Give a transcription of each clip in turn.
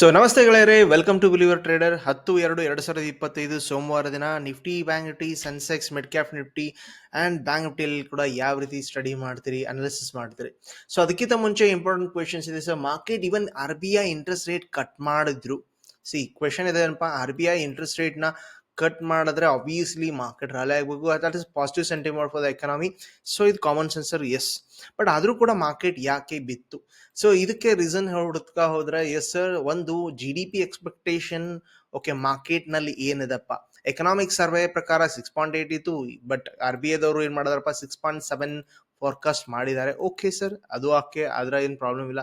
So ನಮಸ್ತೆ welcome to believer trader ಹತ್ತು, ಎರಡು ಎರಡು ಸಾವಿರದ ಇಪ್ಪತ್ತೈದು ಸೋಮವಾರ ದಿನ Nifty bank Nifty Sensex mid cap Nifty and bank ನಿಫ್ಟಿಯಲ್ಲಿ ಕೂಡ ಯಾವ ರೀತಿ ಸ್ಟಡಿ ಮಾಡ್ತೀರಿ ಅನಾಲಿಸಿಸ್ ಮಾಡ್ತೀರಿ. ಸೊ ಅದಕ್ಕಿಂತ ಮುಂಚೆ ಇಂಪಾರ್ಟೆಂಟ್ ಕ್ವೆಶನ್ಸ್ ಇದೆ. Sir market even R B I interest rate cut ಮಾಡಿದ್ರು. ಸಿ ಕ್ವೆಶನ್ ಇದೆ ಏನಪ್ಪ ಆರ್ ಬಿ ಐ ಇಂಟ್ರೆಸ್ಟ್ ರೇಟ್ನ ಕಟ್ ಮಾಡಿದ್ರೆ ಆಬ್ವಿಯಸ್ಲಿ ಮಾರ್ಕೆಟ್ ರಾಲಿ ಆಗಬೇಕು. That is positive sentiment for the economy so ಇದು ಕಾಮನ್ ಸೆನ್ಸರ್ ಎಸ್ ಬಟ್ ಆದರೂ ಕೂಡ market ಯಾಕೆ ಬಿತ್ತು? ಸೊ ಇದಕ್ಕೆ ರೀಸನ್ ಹುಡುಕ್ತಾ ಹೋದ್ರೆ ಎಸ್ ಸರ್ ಒಂದು G D P expectation okay ಮಾರ್ಕೆಟ್ನಲ್ಲಿ ಏನಿದೆಪ್ಪ? ಎಕನಾಮಿಕ್ ಸರ್ವೆ ಪ್ರಕಾರ ಸಿಕ್ಸ್ ಪಾಯಿಂಟ್ ಏಟ್ ಇತ್ತು ಬಟ್ ಆರ್ ಬಿ ಐದವರು ಏನು ಮಾಡಿದಾರಪ್ಪ? ಸಿಕ್ಸ್ ಪಾಯಿಂಟ್ ಸೆವೆನ್ ಫೋರ್ಕಾಸ್ಟ್ ಮಾಡಿದ್ದಾರೆ. ಓಕೆ ಸರ್ ಅದು ಆಕೆ ಅದರ ಏನು ಪ್ರಾಬ್ಲಮ್ ಇಲ್ಲ.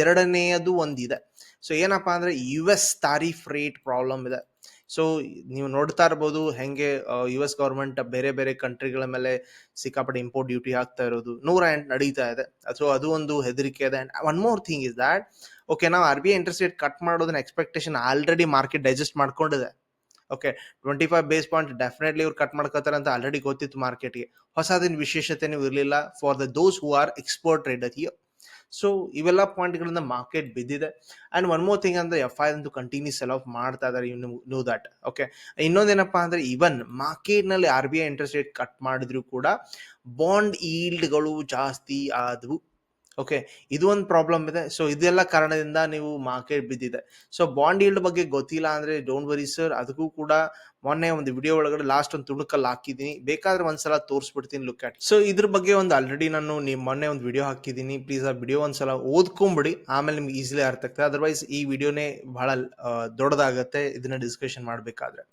ಎರಡನೆಯದು ಒಂದಿದೆ. ಸೊ ಏನಪ್ಪ ಅಂದ್ರೆ U S tariff rate problem ಇದೆ. ಸೊ ನೀವು ನೋಡ್ತಾ ಇರ್ಬೋದು ಹೆಂಗೆ ಯು ಎಸ್ ಗೌರ್ಮೆಂಟ್ ಬೇರೆ ಬೇರೆ ಕಂಟ್ರಿಗಳ ಮೇಲೆ ಸಿಕ್ಕಾಪಟ್ಟೆ ಇಂಪೋರ್ಟ್ ಡ್ಯೂಟಿ ಹಾಕ್ತಾ ಇರೋದು. ನೂರ ಎಂಟು ನಡೀತಾ ಇದೆ. ಸೊ ಅದು ಒಂದು ಹೆದರಿಕೆ ಇದೆ. One more thing is that okay ನಾವು R B I interest rate cut ಮಾಡೋದನ್ನ ಎಕ್ಸ್ಪೆಕ್ಟೇಷನ್ ಆಲ್ರೆಡಿ ಮಾರ್ಕೆಟ್ ಡೈಜೆಸ್ಟ್ ಮಾಡ್ಕೊಂಡಿದೆ. Okay twenty five base point definitely ಇವ್ರು ಕಟ್ ಮಾಡ್ಕೋತಾರೆ ಅಂತ ಆಲ್ರೆಡಿ ಗೊತ್ತಿತ್ತು ಮಾರ್ಕೆಟ್ಗೆ ಹೊಸದಿನ ವಿಶೇಷತೆನೂ ಇರಲಿಲ್ಲ for the those who are export trader so ಇವೆಲ್ಲ ಪಾಯಿಂಟ್ಗಳಿಂದ ಮಾರ್ಕೆಟ್ ಬಿದ್ದಿದೆ. ಅಂಡ್ ಒನ್ ಮೋರ್ ಥಿಂಗ್ ಅಂದ್ರೆ ಎಫ್ ಐ ಅಂತೂ ಕಂಟಿನ್ಯೂ ಸೆಲ್ ಆಫ್ ಮಾಡ್ತಾ ಇದಾರೆ ಯು ನೋ ದಟ್ ಓಕೆ ಇನ್ನೊಂದೇನಪ್ಪ ಅಂದ್ರೆ ಇವನ್ ಮಾರ್ಕೆಟ್ನಲ್ಲಿ R B I interest rate cut ಮಾಡಿದ್ರು ಕೂಡ ಬಾಂಡ್ ಈಲ್ಡ್ಗಳು ಜಾಸ್ತಿ ಆದವು. ಓಕೆ ಇದು ಒಂದು ಪ್ರಾಬ್ಲಮ್ ಇದೆ. ಸೊ ಇದೆಲ್ಲ ಕಾರಣದಿಂದ ನೀವು ಮಾರ್ಕೆಟ್ ಬಿದ್ದಿದೆ. ಸೊ ಬಾಂಡ್ ಈಲ್ಡ್ ಬಗ್ಗೆ ಗೊತ್ತಿಲ್ಲ ಅಂದ್ರೆ ಡೋಂಟ್ ವರಿ ಸರ್ ಅದಕ್ಕೂ ಕೂಡ ಮೊನ್ನೆ ಒಂದು ವಿಡಿಯೋ ಒಳಗಡೆ ಲಾಸ್ಟ್ ಒಂದು ತುಣುಕಲ್ಲಿ ಹಾಕಿದ್ದೀನಿ. ಬೇಕಾದ್ರೆ ಒಂದ್ಸಲ ತೋರಿಸ್ಬಿಡ್ತೀನಿ ಲುಕ್ ಅಟ್ ಸೊ ಇದ್ರ ಬಗ್ಗೆ ಒಂದು ಆಲ್ರೆಡಿ ನಾನು ನೀವು ಮೊನ್ನೆ ಒಂದು ವಿಡಿಯೋ ಹಾಕಿದ್ದೀನಿ. ಪ್ಲೀಸ್ ಆ ವಿಡಿಯೋ ಒಂದ್ಸಲ ಓದ್ಕೊಂಬಿಡಿ. ಆಮೇಲೆ ನಿಮ್ಗೆ ಈಸಿಲಿ ಅರ್ಥ ಆಗ್ತದೆ. ಅದರ್ವೈಸ್ ಈ ವಿಡಿಯೋನೇ ಬಹಳ ದೊಡ್ಡದಾಗುತ್ತೆ. ಇದನ್ನ ಡಿಸ್ಕಷನ್ ಮಾಡಬೇಕಾದ್ರೆ.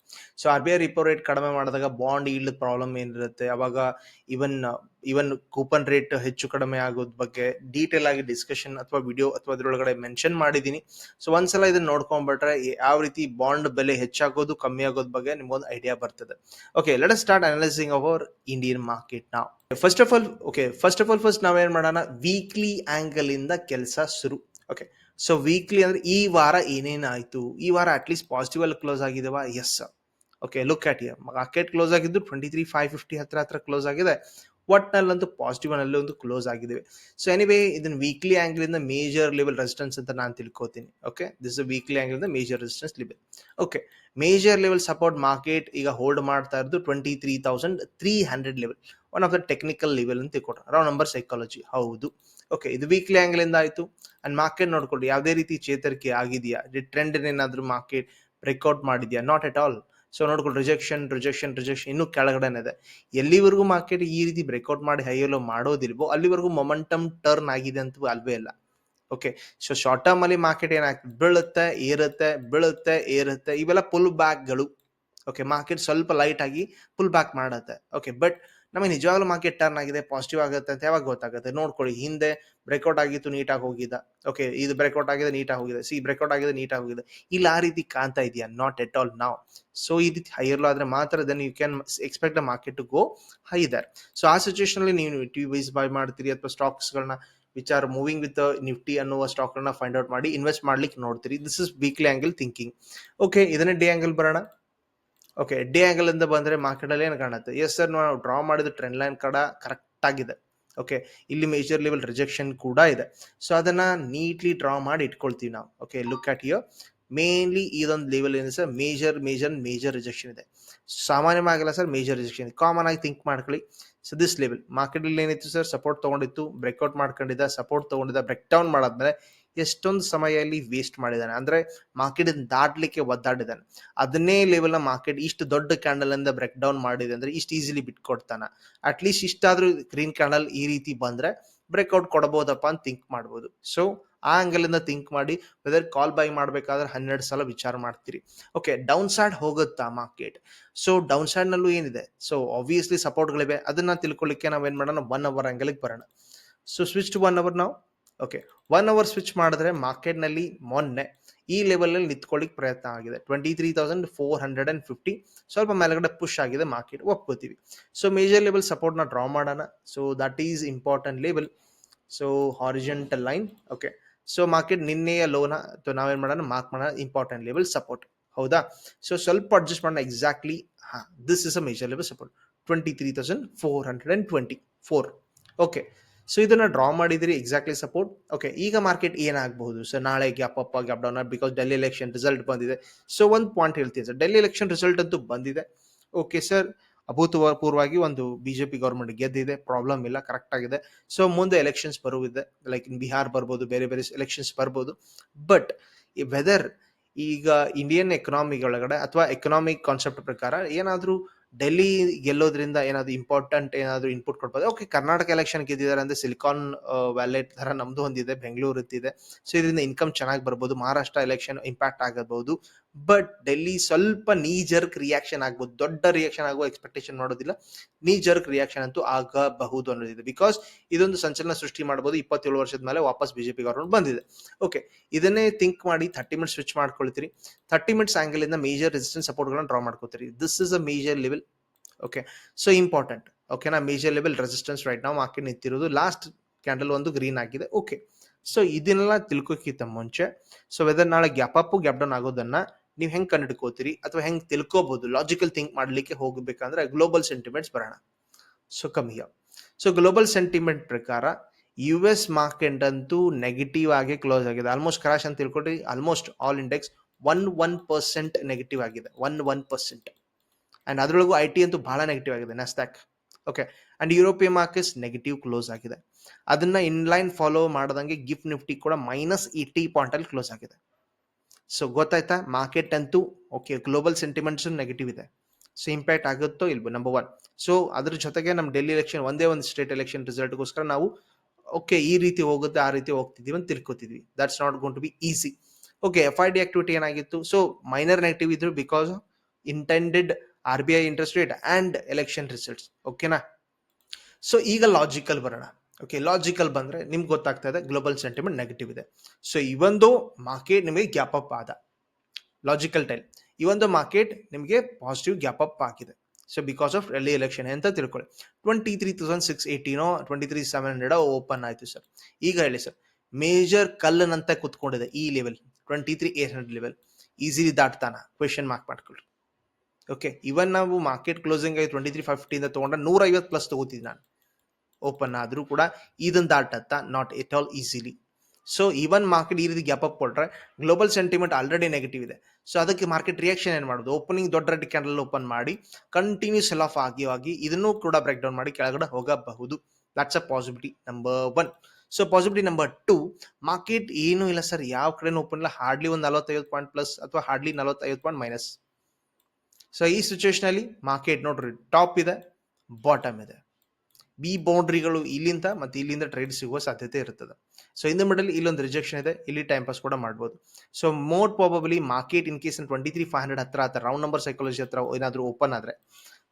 So R B I repo rate ಕಡಿಮೆ ಮಾಡಿದಾಗ ಬಾಂಡ್ ಈಲ್ಡ್ ಪ್ರಾಬ್ಲಮ್ ಏನಿರುತ್ತೆ? ಅವಾಗ ಇವನ್ ಇವನ್ ಕೂಪನ್ ರೇಟ್ ಹೆಚ್ಚು ಕಡಿಮೆ ಆಗೋದ್ ಬಗ್ಗೆ ಡೀಟೇಲ್ ಆಗಿ ಡಿಸ್ಕಷನ್ ಅಥವಾ ವಿಡಿಯೋ ಅಥವಾ ಅದರೊಳಗಡೆ ಮೆನ್ಷನ್ ಮಾಡಿದ್ದೀನಿ ಸೊ ಒಂದ್ಸಲ ಇದನ್ನ ನೋಡ್ಕೊಂಡ್ಬಿಟ್ರೆ ಯಾವ ರೀತಿ ಬಾಂಡ್ ಬೆಲೆ ಹೆಚ್ಚಾಗೋದು, ಕಮ್ಮಿ ಆಗೋದ್ ಬಗ್ಗೆ ನಿಮ್ಗೊಂದು ಐಡಿಯಾ ಬರ್ತದೆ. Okay let start analysing our Indian market ನಾವು first of all okay first of all first ನಾವೇನ್ ಮಾಡೋಣ? ವೀಕ್ಲಿ ಆಂಗಲ್ ಇಂದ ಕೆಲಸ ಶುರು. ಓಕೆ ಸೊ ವೀಕ್ಲಿ ಅಂದ್ರೆ ಈ ವಾರ ಏನೇನಾಯ್ತು ಈ ವಾರ ಅಟ್ಲೀಸ್ಟ್ ಪಾಸಿಟಿವ್ ಅಲ್ಲಿ ಕ್ಲೋಸ್ ಆಗಿದವ? Yes okay look at year market close ಆಗಿದ್ದು ಟ್ವೆಂಟಿ ತ್ರೀ ಫೈವ್ ಫಿಫ್ಟಿ ಹತ್ರ ಹತ್ರ ಕ್ಲೋಸ್ ಆಗಿದೆ. ಒಟ್ನಲ್ಲಂತೂ ಪಾಸಿಟಿವ್ನಲ್ಲಿ ಒಂದು ಕ್ಲೋಸ್ ಆಗಿದ್ದೇವೆ ಸೊ ಎನಿವೇ ಇದನ್ನ ವೀಕ್ಲಿ ಆಂಗಲ್ ಇಂದ ಮೇಜರ್ ಲೆವೆಲ್ ರೆಸಿಸ್ಟೆನ್ಸ್ ಅಂತ ನಾನು ತಿಳ್ಕೊತೀನಿ ಓಕೆ ದಿಸ್ ವೀಕ್ಲಿ ಆಂಗಲ್ ಇಂದ major resistance level okay major level support market ಈಗ ಹೋಲ್ಡ್ ಮಾಡ್ತಾ ಇರೋದು twenty three thousand three hundred level one of the technical level ಅಂತ ತಿಳ್ಕೊಟ್ರೆ. ರೌಂಡ್ ನಂಬರ್ ಸೈಕಾಲಜಿ ಹೌದು. ಓಕೆ ಇದು ವೀಕ್ಲಿ ಆಂಗಲ್ ಇಂದ ಆಯ್ತು. ಅಂಡ್ ಮಾರ್ಕೆಟ್ ನೋಡ್ಕೊಂಡು ಯಾವುದೇ ರೀತಿ ಚೇತರಿಕೆ ಆಗಿದೆಯಾ? ಟ್ರೆಂಡ್ ಏನಾದ್ರೂ ಮಾರ್ಕೆಟ್ ಬ್ರೇಕ್ಔಟ್ ಮಾಡಿದ್ಯಾ? ನಾಟ್ ಎಟ್ ಆಲ್ ಸೊ ನೋಡ್ಕೊಳ್ಳಿ ರಿಜೆಕ್ಷನ್ ರಿಜೆಕ್ಷನ್ ರಿಜೆಕ್ಷನ್ ಇನ್ನೂ ಕೆಳಗಡೆನೇ ಇದೆ. ಎಲ್ಲಿವರೆಗೂ ಮಾರ್ಕೆಟ್ ಈ ರೀತಿ ಬ್ರೇಕ್ಔಟ್ ಮಾಡಿ ಹೈಯಲ್ಲೋ ಮಾಡೋದಿಲ್ವೋ, ಅಲ್ಲಿವರೆಗೂ ಮೊಮೆಂಟಮ್ ಟರ್ನ್ ಆಗಿದೆ ಅಂತ ಅಲ್ವೇ ಇಲ್ಲ. ಓಕೆ ಸೊ ಶಾರ್ಟ್ ಟರ್ಮ್ ಅಲ್ಲಿ ಮಾರ್ಕೆಟ್ ಏನಾಗ್ತದೆ ಬೀಳುತ್ತೆ, ಏರುತ್ತೆ ಬೀಳುತ್ತೆ, ಏರುತ್ತೆ, ಇವೆಲ್ಲ ಪುಲ್ ಬ್ಯಾಕ್ಗಳು ಓಕೆ ಮಾರ್ಕೆಟ್ ಸ್ವಲ್ಪ ಲೈಟ್ ಆಗಿ ಪುಲ್ ಬ್ಯಾಕ್ ಮಾಡುತ್ತೆ. ಓಕೆ ಬಟ್ ನಮಗೆ ನಿಜವಾಗ್ಲೂ ಮಾರ್ಕೆಟ್ ಟರ್ನ್ ಆಗಿದೆ ಪಾಸಿಟಿವ್ ಆಗುತ್ತೆ ಅಂತ ಯಾವಾಗ ಗೊತ್ತಾಗುತ್ತೆ? ನೋಡ್ಕೊಳ್ಳಿ, ಹಿಂದೆ ಬ್ರೇಕ್ಔಟ್ ಆಗಿತ್ತು ನೀಟಾಗಿ ಹೋಗಿದ್ದ. ಓಕೆ ಇದು ಬ್ರೇಕ್ಔಟ್ ಆಗಿದೆ ನೀಟಾಗಿ ಹೋಗಿದೆ. ಸಿ ಬ್ರೇಕ್ಔಟ್ ಆಗಿದೆ ನೀಟಾಗಿ ಹೋಗಿದೆ. ಇಲ್ಲಿ, ಆ ರೀತಿ ಕಾಣ್ತಾ ಇದೆಯಾ? ನಾಟ್ ಎಟ್ ಆಲ್ ನಾವ್ ಸೊ ಇದು ಹೈಯರ್ ಲೋ ಆದ್ರೆ ಮಾತ್ರ then you can expect the market to go higher so ಆ ಸಿಚುಯೇಷನ್ ಅಲ್ಲಿ ನೀವು ಟಿ ವೈಸ್ ಬೈ ಮಾಡ್ತೀರಿ ಅಥವಾ ಸ್ಟಾಕ್ಸ್ ಗಳನ್ನ which are moving with Nifty ಅನ್ನುವ ಸ್ಟಾಕ್ ಗಳನ್ನ ಫೈಂಡ್ ಔಟ್ ಮಾಡಿ ಇನ್ವೆಸ್ಟ್ ಮಾಡ್ಲಿಕ್ಕೆ ನೋಡ್ತೀರಿ. This is weekly angle thinking okay ಇದನ್ನೇ ಡೇ ಆಂಗಲ್ ಬರೋಣ. ಓಕೆ ಡೇ ಆಂಗಲ್ ಇಂದ ಬಂದ್ರೆ ಮಾರ್ಕೆಟ್ ಅಲ್ಲಿ ಏನು ಕಾಣುತ್ತೆ? ಎಸ್ ಸರ್ ನಾವು ಡ್ರಾ ಮಾಡಿದ ಟ್ರೆಂಡ್ ಲೈನ್ ಕಡ ಕರೆಕ್ಟ್ ಆಗಿದೆ. ಓಕೆ ಇಲ್ಲಿ ಮೇಜರ್ ಲೆವೆಲ್ ರಿಜೆಕ್ಷನ್ ಕೂಡ ಇದೆ. ಸೊ ಅದನ್ನ ನೀಟ್ಲಿ ಡ್ರಾ ಮಾಡಿ ಇಟ್ಕೊಳ್ತೀವಿ ನಾವು. Okay look at yo mainly ಇದೊಂದು ಲೆವೆಲ್ ಏನಿದೆ sir major major major rejection ಇದೆ. ಸಾಮಾನ್ಯವಾಗಿಲ್ಲ ಸರ್ ಮೇಜರ್ ರಿಜೆಕ್ಷನ್ ಕಾಮನ್ ಆಗಿ ಥಿಂಕ್ ಮಾಡ್ಕೊಳ್ಳಿ. ಸೊ ದಿಸ್ ಲೆವೆಲ್ ಮಾರ್ಕೆಟ್ ಅಲ್ಲಿ ಏನಿತ್ತು ಸರ್ ಸಪೋರ್ಟ್ ತಗೊಂಡಿತ್ತು ಬ್ರೇಕ್ಔಟ್ ಮಾಡ್ಕೊಂಡಿದ್ದ ಸಪೋರ್ಟ್ ತಗೊಂಡಿದ್ದ ಬ್ರೇಕ್ ಡೌನ್ ಮಾಡಾದ್ಮೇಲೆ ಎಷ್ಟೊಂದು ಸಮಯ ಇಲ್ಲಿ ವೇಸ್ಟ್ ಮಾಡಿದ್ದಾನೆ ಅಂದ್ರೆ ಮಾರ್ಕೆಟ್ ದಾಟ್ಲಿಕ್ಕೆ ಒದ್ದಾಡಿದ್ದಾನೆ ಅದನ್ನೇ ಲೆವೆಲ್ ಮಾರ್ಕೆಟ್ ಇಷ್ಟು ದೊಡ್ಡ ಕ್ಯಾಂಡಲ್ ಇಂದ ಬ್ರೇಕ್ ಡೌನ್ ಮಾಡಿದೆ ಅಂದ್ರೆ ಇಷ್ಟು ಈಸಿಲಿ ಬಿಟ್ಕೊಡ್ತಾನ ಅಟ್ ಲೀಸ್ಟ್ ಇಷ್ಟಾದ್ರೂ ಗ್ರೀನ್ ಕ್ಯಾಂಡಲ್ ಈ ರೀತಿ ಬಂದ್ರೆ ಬ್ರೇಕ್ಔಟ್ ಕೊಡಬಹುದಪ್ಪ ಅಂತ ಥಿಂಕ್ ಮಾಡ್ಬೋದು. ಸೊ ಆ ಇಂದ ಥಿಂಕ್ ಮಾಡಿ ವೆದರ್ ಕಾಲ್ ಬೈ ಮಾಡ್ಬೇಕಾದ್ರೆ ಹನ್ನೆರಡು ಸಲ ವಿಚಾರ ಮಾಡ್ತೀರಿ. ಓಕೆ ಡೌನ್ ಸೈಡ್ ಹೋಗುತ್ತಾ ಮಾರ್ಕೆಟ್ ಸೊ ಡೌನ್ ಸೈಡ್ ನಲ್ಲೂ ಏನಿದೆ? ಸೊ ಆಬ್ವಿಯಸ್ಲಿ ಸಪೋರ್ಟ್ಗಳಿವೆ ಅದನ್ನ ತಿಳ್ಕೊಳ್ಳಿಕ್ಕೆ ನಾವೇನ್ ಮಾಡೋಣ? ಒನ್ ಅವರ್ ಆಂಗಲ್ಗೆ ಬರೋಣ. So switch to one hour ನಾವು ಓಕೆ ಒನ್ ಅವರ್ ಸ್ವಿಚ್ ಮಾಡಿದ್ರೆ ಮಾರ್ಕೆಟ್ನಲ್ಲಿ ಮೊನ್ನೆ ಈ ಲೆವೆಲಲ್ಲಿ ಅಲ್ಲಿ ನಿಂತ್ಕೊಳ್ಳಿಕ್ ಪ್ರಯತ್ನ ಆಗಿದೆ. Twenty three thousand four hundred and fifty ಸ್ವಲ್ಪ ಮೇಲ್ಗಡೆ ಪುಷ್ ಆಗಿದೆ ಮಾರ್ಕೆಟ್ ಒಪ್ಕೋತೀವಿ. ಸೊ ಮೇಜರ್ ಲೆವೆಲ್ ಸಪೋರ್ಟ್ನ ಡ್ರಾ ಮಾಡೋಣ. So that is important level so horizontal line okay so market ನಿನ್ನೆಯ ಲೋನ ನಾವೇನ್ ಮಾಡೋಣ? ಮಾರ್ಕ್ ಮಾಡೋಣ. ಇಂಪಾರ್ಟೆಂಟ್ ಲೆವೆಲ್ ಸಪೋರ್ಟ್ ಹೌದಾ? ಸೊ ಸ್ವಲ್ಪ ಅಡ್ಜಸ್ಟ್ ಮಾಡೋಣ ಎಕ್ಸಾಕ್ಟ್ಲಿ ಹಾಂ this is a major level support twenty three thousand four hundred and twenty four okay so ಇದನ್ನ ಡ್ರಾ ಮಾಡಿದಿರಿ ಎಕ್ಸಾಕ್ಟ್ಲಿ ಸಪೋರ್ಟ್ ಓಕೆ ಈಗ ಮಾರ್ಕೆಟ್ ಏನಾಗಬಹುದು? ಸರ್ ನಾಳೆ gap up gap down because Delhi election result ಬಂದಿದೆ. So ಒಂದು point ಹೇಳ್ತೀನಿ sir. Delhi election result ಅಂತೂ ಬಂದಿದೆ. ಓಕೆ ಸರ್ ಅಭೂತಪೂರ್ವವಾಗಿ ಒಂದು ಬಿಜೆಪಿ ಗೌರ್ಮೆಂಟ್ ಗೆದ್ದಿದೆ. ಪ್ರಾಬ್ಲಮ್ ಇಲ್ಲ ಕರೆಕ್ಟ್ ಆಗಿದೆ. ಸೊ ಮುಂದೆ ಎಲೆಕ್ಷನ್ಸ್ ಬರುವಿದೆ. ಲೈಕ್ ಇನ್ ಬಿಹಾರ್ ಬರ್ಬೋದು, ಬೇರೆ ಬೇರೆ ಎಲೆಕ್ಷನ್ಸ್ ಬರ್ಬೋದು. ಬಟ್ ಈ ವೆದರ್ ಈಗ ಇಂಡಿಯನ್ ಎಕನಾಮಿ ಒಳಗಡೆ, ಅಥವಾ ಎಕನಾಮಿಕ್ ಕಾನ್ಸೆಪ್ಟ್ ಪ್ರಕಾರ ಏನಾದರೂ ಡೆಲ್ಲಿ ಗೆಲ್ಲೋದ್ರಿಂದ ಏನಾದ್ರು ಇಂಪಾರ್ಟೆಂಟ್ ಏನಾದ್ರು ಇನ್ಪುಟ್ ಕೊಡ್ಬೋದು? ಓಕೆ ಕರ್ನಾಟಕ ಎಲೆಕ್ಷನ್ ಗೆದ್ದಿದ್ದಾರೆ ಅಂದ್ರೆ ಸಿಲಿಕಾನ್ ವ್ಯಾಲೆಟ್ ತರ ನಮ್ದು ಒಂದಿದೆ ಬೆಂಗಳೂರು ಇದೆ ಸೊ ಇದರಿಂದ ಇನ್ಕಮ್ ಚೆನ್ನಾಗಿ ಬರ್ಬೋದು ಮಹಾರಾಷ್ಟ್ರ ಎಲೆಕ್ಷನ್ ಇಂಪ್ಯಾಕ್ಟ್ ಆಗಬಹುದು. ಬಟ್ ಡೆಲ್ಲಿ ಸ್ವಲ್ಪ ನೀ ಜರ್ಕ್ ರಿಯಾಕ್ಷನ್ ಆಗ್ಬೋದು, ದೊಡ್ಡ ರಿಯಾಕ್ಷನ್ ಆಗುವ ಎಕ್ಸ್ಪೆಕ್ಟೇಷನ್ ಮಾಡೋದಿಲ್ಲ. ನೀ ಜರ್ಕ್ ರಿಯಾಕ್ಷನ್ ಅಂತೂ ಆಗಬಹುದು ಅನ್ನೋದಿದೆ. ಬಿಕಾಸ್ ಇದೊಂದು ಸಂಚಲನ ಸೃಷ್ಟಿ ಮಾಡಬಹುದು ಇಪ್ಪತ್ತೇಳು ವರ್ಷದ ಮೇಲೆ ವಾಪಸ್ ಬಿಜೆಪಿ ಗವರ್ಮೆಂಟ್ ಬಂದಿದೆ. ಓಕೆ ಇದನ್ನೇ ಥಿಂಕ್ ಮಾಡಿ ಥರ್ಟಿ ಮಿನಿಟ್ಸ್ ಸ್ವಿಚ್ ಮಾಡ್ಕೊಳ್ತೀರಿ. ಥರ್ಟಿ ಮಿನಿಟ್ಸ್ ಆಂಗಲ್ ಇಂದ ಮೇಜರ್ ರೆಸಿಸ್ಟೆನ್ಸ್ ಸಪೋರ್ಟ್ಗಳನ್ನ ಡ್ರಾ ಮಾಡ್ಕೋತೀರಿ this is a major level okay so important ಓಕೆನಾ ಮೇಜರ್ ಲೆವೆಲ್ ರೆಸಿಸ್ಟೆನ್ಸ್ ರೈಟ್ ನಾವು ಹಾಕಿ ನಿಂತಿರೋದು. ಲಾಸ್ಟ್ ಕ್ಯಾಂಡಲ್ ಒಂದು ಗ್ರೀನ್ ಆಗಿದೆ. ಓಕೆ ಸೊ ಇದನ್ನೆಲ್ಲ ತಿಳ್ಕೋಕ್ಕಿಂತ ಮುಂಚೆ ಸೊ ವೆದರ್ ನಾಳೆ ಗ್ಯಾಪ್ ಅಪ್ ಗ್ಯಾಪ್ ಡೌನ್ ಆಗೋದನ್ನ ನೀವು ಹೆಂಗೆ ಕಂಡುಕೋತೀರಿ ಅಥವಾ ಹೆಂಗೆ ತಿಳ್ಕೋಬಹುದು ಲಾಜಿಕಲ್ ಥಿಂಕ್ ಮಾಡಲಿಕ್ಕೆ ಹೋಗಬೇಕಂದ್ರೆ ಗ್ಲೋಬಲ್ ಸೆಂಟಿಮೆಂಟ್ಸ್ ಬರೋಣ. ಸೊ ಕಮ್ಮಿಯ ಸೊ ಗ್ಲೋಬಲ್ ಸೆಂಟಿಮೆಂಟ್ ಪ್ರಕಾರ ಯು ಎಸ್ ಮಾರ್ಕೆಟ್ ಅಂತೂ ನೆಗೆಟಿವ್ ಆಗಿ ಕ್ಲೋಸ್ ಆಗಿದೆ. ಆಲ್ಮೋಸ್ಟ್ ಕ್ರಾಶ್ ಅಂತ ತಿಳ್ಕೊಟ್ರಿ almost all index one one percent negative ಆಗಿದೆ. ಒನ್ ಒನ್ ಪರ್ಸೆಂಟ್ ಅಂಡ್ ಅದರೊಳಗೂ ಐ ಟಿ ಅಂತೂ ಬಹಳ ನೆಗೆಟಿವ್ ಆಗಿದೆ Nasdaq okay and European markets negative close ಆಗಿದೆ. ಅದನ್ನ ಇನ್ಲೈನ್ ಫಾಲೋ ಮಾಡದಂಗೆ ಗಿಫ್ಟ್ ನಿಫ್ಟಿ ಕೂಡ ಮೈನಸ್ ಏಯ್ಟಿ ಪಾಯಿಂಟ್ ಅಲ್ಲಿ ಕ್ಲೋಸ್ ಆಗಿದೆ. ಸೊ ಗೊತ್ತಾಯ್ತಾ? ಮಾರ್ಕೆಟ್ ಅಂತೂ ಓಕೆ ಗ್ಲೋಬಲ್ ಸೆಂಟಿಮೆಂಟ್ಸ್ ನೆಗೆಟಿವ್ ಇದೆ. ಸೊ ಇಂಪ್ಯಾಕ್ಟ್ ಆಗುತ್ತೋ ಇಲ್ಲವೋ ನಂಬರ್ ಒನ್ ಸೊ ಅದ್ರ ಜೊತೆಗೆ ನಮ್ಮ ಡೆಲ್ಲಿ ಎಲೆಕ್ಷನ್ ಒಂದೇ ಒಂದು ಸ್ಟೇಟ್ ಎಲೆಕ್ಷನ್ ರಿಸಲ್ಟ್ಗೋಸ್ಕರ ನಾವು ಓಕೆ ಈ ರೀತಿ ಹೋಗುತ್ತೆ, ಆ ರೀತಿ ಹೋಗ್ತಿದ್ದೀವಿ ಅಂತ ತಿಳ್ಕೊತಿದ್ವಿ. That's not going to be easy okay F I D activity ಏನಾಗಿತ್ತು? ಸೊ ಮೈನರ್ ನೆಗೆಟಿವ್ ಇದ್ರು because intended R B I interest rate and election results ಓಕೆನಾ ಸೊ ಈಗ ಲಾಜಿಕಲ್ ಬರೋಣ. ಓಕೆ ಲಾಜಿಕಲ್ ಬಂದ್ರೆ ನಿಮ್ಗೆ ಗೊತ್ತಾಗ್ತಾ ಇದೆ ಗ್ಲೋಬಲ್ ಸೆಂಟಿಮೆಂಟ್ ನೆಗೆಟಿವ್ ಇದೆ. ಸೊ ಇವೊಂದು ಮಾರ್ಕೆಟ್ ನಿಮಗೆ ಗ್ಯಾಪ್ ಅಪ್ ಆದ. ಲಾಜಿಕಲ್ ಟೈಲ್ ಒಂದು ಮಾರ್ಕೆಟ್ ನಿಮಗೆ ಪಾಸಿಟಿವ್ ಗ್ಯಾಪ್ ಅಪ್ ಆಗಿದೆ. So because of Delhi election ಅಂತ ತಿಳ್ಕೊಳ್ಳಿ. Twenty three thousand six ಏಯ್ಟೀನೋ twenty three seven hundred open ಆಯಿತು ಸರ್ ಈಗ ಹೇಳಿ ಸರ್ ಮೇಜರ್ ಕಲ್ಲನಂತ ಕುತ್ಕೊಂಡಿದೆ ಈ level twenty three eight hundred level easily ದಾಟ್ತಾನ. Question mark ಮಾಡ್ಕೊಳ್ಳಿ ಓಕೆ ಇವನ್ ನಾವು ಮಾರ್ಕೆಟ್ ಕ್ಲೋಸಿಂಗ್ ಆಗಿ ಟ್ವೆಂಟಿ ತ್ರೀ ಫಿಫ್ಟಿಯಿಂದ ತೊಗೊಂಡ್ರೆ ನೂರ ಐವತ್ತು ಪ್ಲಸ್ ತಗೋತಿದ್ದೆ ನಾನು. ಓಪನ್ ಆದರೂ ಕೂಡ ಇದನ್ನು ದಾಟತ್ತ? Not at all easily so even market ಈ ರೀತಿ ಗ್ಯಾಪ್ ಅಪ್ ಕೊಟ್ರೆ ಗ್ಲೋಬಲ್ ಸೆಂಟಿಮೆಂಟ್ ಆಲ್ರೆಡಿ ನೆಗೆಟಿವ್ ಇದೆ. ಸೊ ಅದಕ್ಕೆ ಮಾರ್ಕೆಟ್ ರಿಯಾಕ್ಷನ್ ಏನು ಮಾಡೋದು? ಓಪನಿಂಗ್ ದೊಡ್ಡ ರೆಡ್ ಕ್ಯಾಂಡಲ್ ಓಪನ್ ಮಾಡಿ ಕಂಟಿನ್ಯೂ ಸೆಲ್ ಆಫ್ ಆಗಿ ಆಗಿ ಇದನ್ನು ಕೂಡ ಬ್ರೇಕ್ ಡೌನ್ ಮಾಡಿ ಕೆಳಗಡೆ ಹೋಗಬಹುದು. That's a possibility number one so possibility number two market ಏನೂ ಇಲ್ಲ ಸರ್ ಯಾವ ಕಡೆ ಓಪನ್ ಇಲ್ಲ. ಹಾರ್ಡ್ಲಿ ಒಂದು ನಲವತ್ತೈದು ಪಾಯಿಂಟ್ ಪ್ಲಸ್ ಅಥವಾ ಹಾರ್ಡ್ಲಿ ನಲವತ್ತೈದು ಪಾಯಿಂಟ್ ಮೈನಸ್ ಸೊ ಈ ಸಿಚುವೇಶನ್ ಅಲ್ಲಿ ಮಾರ್ಕೆಟ್ ನೋಡ್ರಿ ಟಾಪ್ ಇದೆ ಬಾಟಮ್ ಇದೆ. ಬಿ ಬೌಂಡ್ರಿಗಳು ಇಲ್ಲಿಂದ ಮತ್ತೆ ಇಲ್ಲಿಂದ ಟ್ರೇಡ್ ಸಿಗುವ ಸಾಧ್ಯತೆ ಇರ್ತದೆ. ಸೊ ಇನ್ ದ ಮಿಡಲ್ ಇಲ್ಲೊಂದು ರಿಜೆಕ್ಷನ್ ಇದೆ. ಇಲ್ಲಿ ಟೈಮ್ ಪಾಸ್ ಕೂಡ ಮಾಡ್ಬೋದು. So more probably market in case twenty three five hundred ಹತ್ರ ಆತ ರೌಂಡ್ ನಂಬರ್ ಸೈಕಾಲಜಿ ಹತ್ರ ಏನಾದರೂ ಓಪನ್ ಆದರೆ